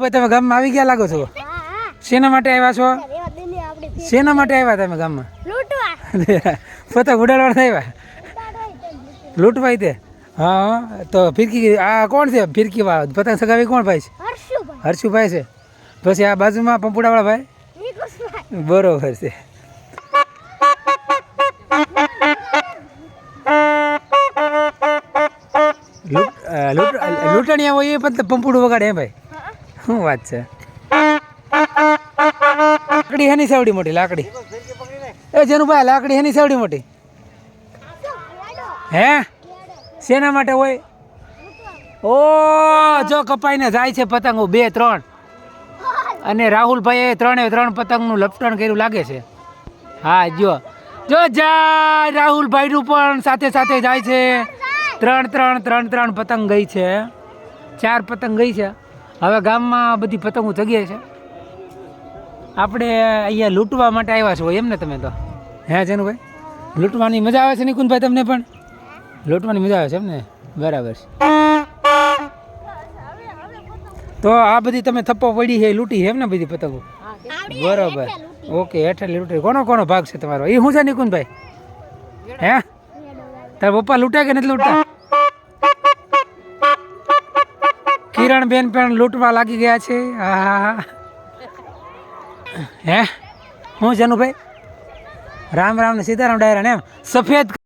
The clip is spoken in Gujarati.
ભાઈ તમે ગામમાં આવી ગયા લાગો છો? શેના માટે આવ્યા છો? શેના માટે આવ્યા તમે ગામમાં? પતંગ ઉડાડવા નથી આવ્યા? ઉડાડવા તે હા તો ફિરકી આ કોણ છે? ફિરકી વા પતંગ સગાવી કોણ ભાઈ છે? હર્ષુભાઈ. છે. પછી આ બાજુમાં પંપુડાવાળા ભાઈ? બરોબર છે. લૂંટણી લૂંટણીયા હોય એ પણ પંપુડું વગાડે એમ ભાઈ. શું વાત છે? લાકડી હેની સાવડી મોટી, લાકડી. એ જેનુભાઈ, લાકડી હેની સાવડી મોટી. હે? શેના માટે હોય? ઓ, જો કપાઈને જાય છે પતંગો, બે, ત્રણ. અને રાહુલભાઈએ ત્રણે ત્રણ પતંગનું લપટણ કર્યું, લાગે છે. હા, જો. જો જાય, રાહુલભાઈનું પણ સાથે સાથે જાય છે. ત્રણ ત્રણ ત્રણ ત્રણ પતંગ ગઈ છે. ચાર પતંગ ગઈ છે. હવે ગામમાં બધી પતંગો જગ્યાએ છે. આપણે અહીંયા લૂંટવા માટે આવ્યા છો એમ ને તમે તો? હે જેનુભાઈ? લૂંટવાની મજા આવે છે નિકુંજભાઈ તમને પણ? લૂંટવાની મજા આવે છે એમ ને બરાબર છે. તો આ બધી તમે થપ્પો પડી છે, લૂંટી છે એમ ને બધી પતંગો? બરાબર. ઓકે હેઠળ લૂંટી કોનો કોનો ભાગ છે તમારો? એ શું છે નિકુંજભાઈ? હે? તારા પપ્પા લૂંટે કે નથી લૂંટતા કિરણ બેન પણ લૂંટવા લાગી ગયા છે. હા હા? હા, જનુભાઈ? રામ રામ ને સીતારામ ડાયરા એમ. સફેદ